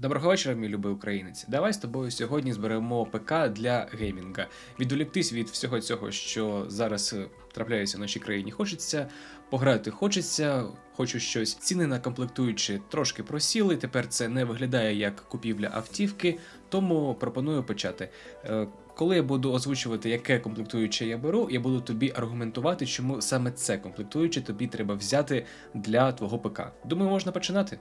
Доброго вечора, мій любий українець. Давай з тобою сьогодні зберемо ПК для геймінга. Відволіктись від всього цього, що зараз е, трапляється в нашій країні. Хочеться пограти, хочеться, хочу щось. Ціни на комплектуючі трошки просіли. Тепер це не виглядає як купівля автівки, тому пропоную почати. Е, Коли я буду озвучувати, яке комплектуюче я беру, я буду тобі аргументувати, чому саме це комплектуюче тобі треба взяти для твого ПК. Думаю, можна починати.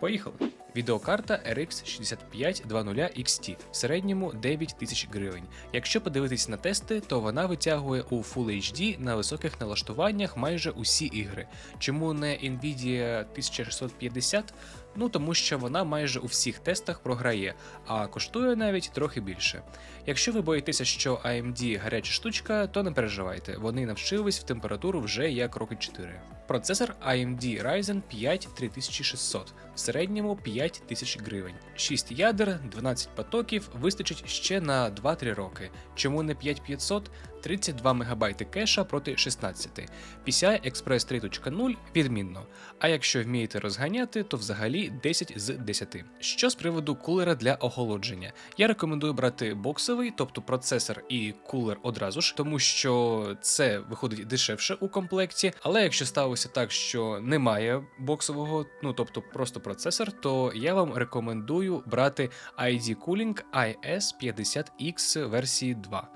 Поїхали. Відеокарта RX 6520 XT в середньому 9 тисяч гривень. Якщо подивитись на тести, то вона витягує у Full HD на високих налаштуваннях майже усі ігри. Чому не Nvidia 1650? Ну тому що вона майже у всіх тестах програє, а коштує навіть трохи більше. Якщо ви боїтеся, що AMD гаряча штучка, то не переживайте, вони навчились в температуру вже як роки 4. Процесор AMD Ryzen 5 3600, в середньому 5000 гривень. 6 ядер, 12 потоків вистачить ще на 2-3 роки. Чому не 5500? 32 МБ кеша проти 16. PCI Express 3.0 відмінно. А якщо вмієте розганяти, то взагалі 10 з 10. Що з приводу кулера для охолодження? Я рекомендую брати боксовий, тобто процесор і кулер одразу ж, тому що це виходить дешевше у комплекті. Але якщо сталося так, що немає боксового, ну тобто просто процесор, то я вам рекомендую брати ID Cooling IS50X версії 2.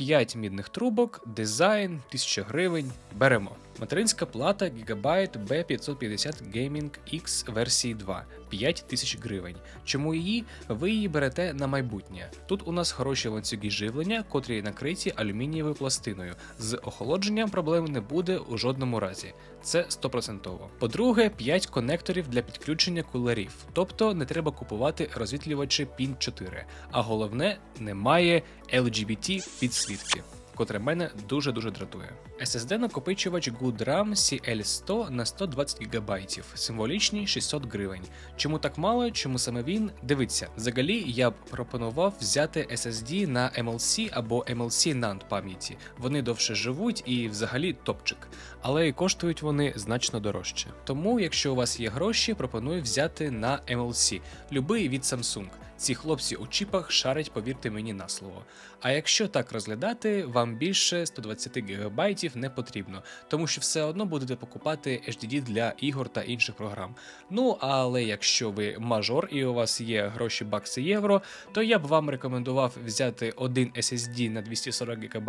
5 мідних трубок, дизайн, 1000 гривень. Беремо. Материнська плата Gigabyte B550 Gaming X версії 2 5000 гривень. Чому її? Ви її берете на майбутнє. Тут у нас хороші ланцюги живлення, котрі накриті алюмінієвою пластиною. З охолодженням проблем не буде у жодному разі. Це 100%. По-друге, 5 конекторів для підключення кулерів, тобто не треба купувати розвітлювачі PIN 4. А головне, немає LGBT підсвітки. Котре мене дуже дуже дратує. SSD накопичувач GoodRAM CL100 на 120 ГБ, символічні 600 гривень. Чому так мало? Чому саме він? Дивіться, взагалі я б пропонував взяти SSD на MLC або MLC NAND пам'яті. Вони довше живуть і взагалі топчик. Але і коштують вони значно дорожче. Тому, якщо у вас є гроші, пропоную взяти на MLC, любий від Samsung. Ці хлопці у чіпах шарять, повірте мені на слово. А якщо так розглядати, вам більше 120 ГБ не потрібно, тому що все одно будете покупати HDD для ігор та інших програм. Ну але якщо ви мажор і у вас є гроші бакси євро, то я б вам рекомендував взяти один SSD на 240 ГБ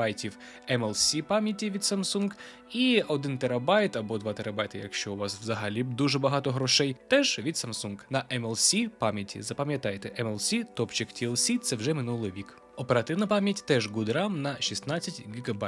MLC пам'яті від Samsung і 1 ТБ або 2 ТБ, якщо у вас взагалі дуже багато грошей, теж від Samsung на MLC пам'яті. Запам'ятайте, MLC, топчик TLC це вже минулий вік. Оперативна пам'ять теж GoodRAM на 16 ГБ,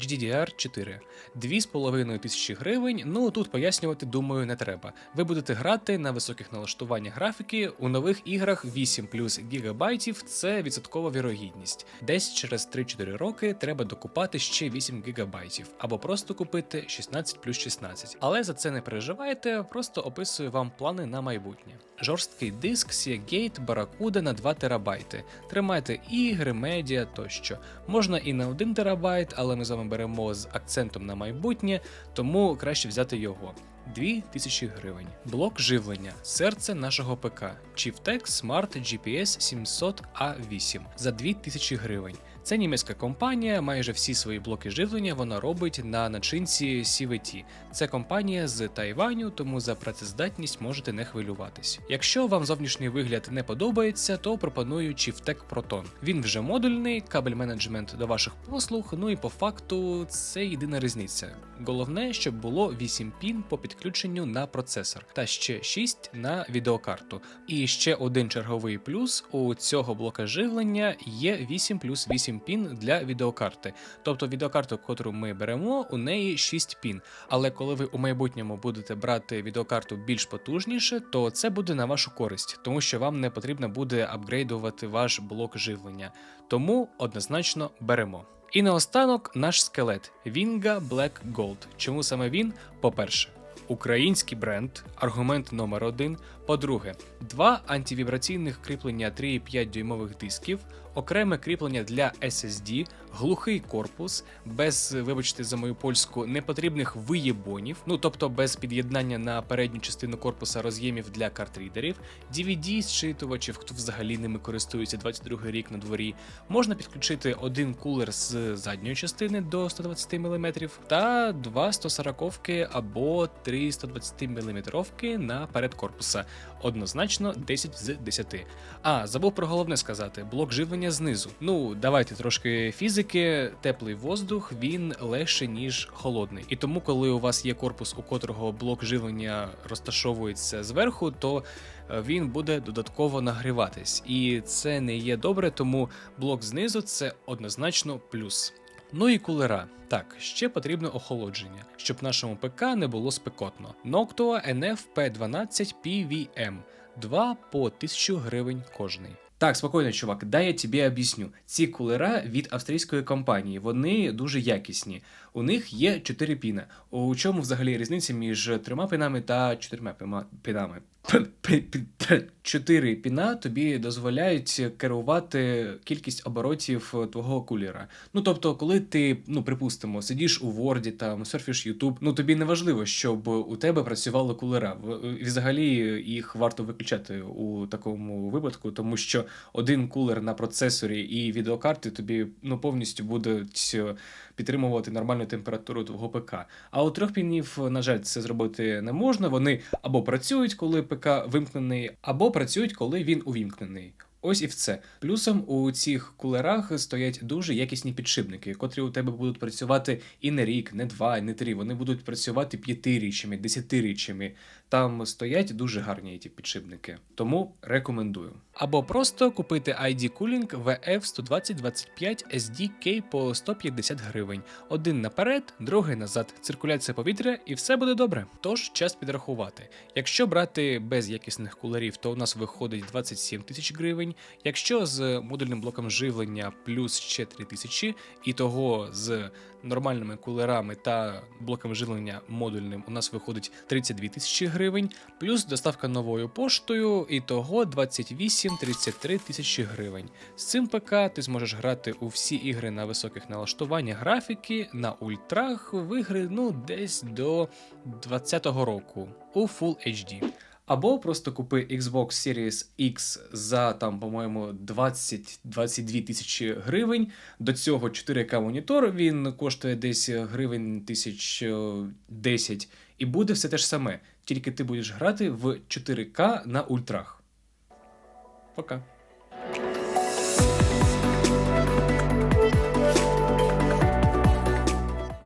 GDDR4, 2500 гривень. Ну тут пояснювати, думаю, не треба. Ви будете грати на високих налаштуваннях графіки у нових іграх 8 плюс гігабайтів це відсоткова вірогідність. Десь через 3-4 роки треба докупати ще 8 гігабайтів, або просто купити 16 плюс 16. Але за це не переживайте, просто описую вам плани на майбутнє. Жорсткий диск Seagate Barracuda на 2 терабайти. Тримайте ігри, медіа тощо. Можна і на 1 терабайт, але ми з вами беремо з акцентом на майбутнє, тому краще взяти його. 2000 гривень. Блок живлення, серце нашого ПК. Chieftec Smart GPS 700A8 за 2000 гривень. Це німецька компанія, майже всі свої блоки живлення вона робить на начинці CVT. Це компанія з Тайваню, тому за працездатність можете не хвилюватись. Якщо вам зовнішній вигляд не подобається, то пропоную Chieftec Proton. Він вже модульний, кабель менеджмент до ваших послуг. Ну і по факту це єдина різниця. Головне, щоб було 8 пін по підключенню на процесор, та ще 6 на відеокарту. І ще один черговий плюс у цього блока живлення є 8 плюс 8 пін для відеокарти. Тобто відеокарту, яку ми беремо, у неї 6 пін. Але коли ви у майбутньому будете брати відеокарту більш потужніше, то це буде на вашу користь, тому що вам не потрібно буде апгрейдувати ваш блок живлення. Тому однозначно беремо. І наостанок наш скелет Vinga Black Gold. Чому саме він? По-перше, український бренд, аргумент номер один. По-друге, два антивібраційних кріплення 3,5 дюймових дисків, окреме кріплення для SSD, глухий корпус, без, вибачте, за мою польську, непотрібних виєбонів, ну тобто без під'єднання на передню частину корпуса роз'ємів для картрідерів, DVD зчитувачів, хто взагалі ними користується 22 рік на дворі. Можна підключити один кулер з задньої частини до 120 мм та два 140 або три 120 мм на перед корпуса. Однозначно 10 з 10. А, забув про головне сказати: блок живлення знизу. Ну, давайте трошки фізики, теплий воздух він легше, ніж холодний. І тому, коли у вас є корпус, у котрого блок живлення розташовується зверху, то е, він буде додатково нагріватись. І це не є добре, тому блок знизу це однозначно плюс. Ну і кулера. Так, ще потрібно охолодження, щоб нашому ПК не було спекотно. Noctua NF P12 PVM. Два по 1000 гривень кожний. Так, спокійно, чувак, дай я тобі об'ясню. Ці кулера від австрійської компанії, вони дуже якісні. У них є 4 піна. У чому взагалі різниця між трьома пінами та чотирма пінами? Чотири піна тобі дозволяють керувати кількість оборотів твого кулера. Ну тобто, коли ти, ну припустимо, сидиш у Word, там серфіш YouTube, ну тобі не важливо, щоб у тебе працювали кулера. Взагалі їх варто виключати у такому випадку, тому що один кулер на процесорі і відеокарти тобі ну повністю будуть е, підтримувати нормальну температуру твого ПК. А у трьох пінів, на жаль, це зробити не можна. Вони або працюють, коли ПК вимкнений, або працюють, коли він увімкнений. Ось і все. Плюсом у цих кулерах стоять дуже якісні підшипники, котрі у тебе будуть працювати і не рік, не два, не три. Вони будуть працювати п'ятиріччями, десятиріччями. Там стоять дуже гарні ті підшипники. Тому рекомендую. Або просто купити ID Cooling VF 12025 SDK по 150 гривень. Один наперед, другий назад. Циркуляція повітря і все буде добре. Тож час підрахувати. Якщо брати без якісних кулерів, то у нас виходить 27 тисяч гривень. Якщо з модульним блоком живлення плюс ще 3 тисячі, і того з нормальними кулерами та блоком живлення модульним у нас виходить 32 тисячі гривень, плюс доставка новою поштою, і того 28-33 тисячі гривень. З цим ПК ти зможеш грати у всі ігри на високих налаштуваннях графіки, на ультрах, в ігри ну десь до 20-го року у Full HD. Або просто купи Xbox Series X за там, по-моєму, 20-22 тисячі гривень. До цього 4К монітор він коштує десь гривень тисяч е, 10, і буде все те ж саме. Тільки ти будеш грати в 4К на ультрах. Пока.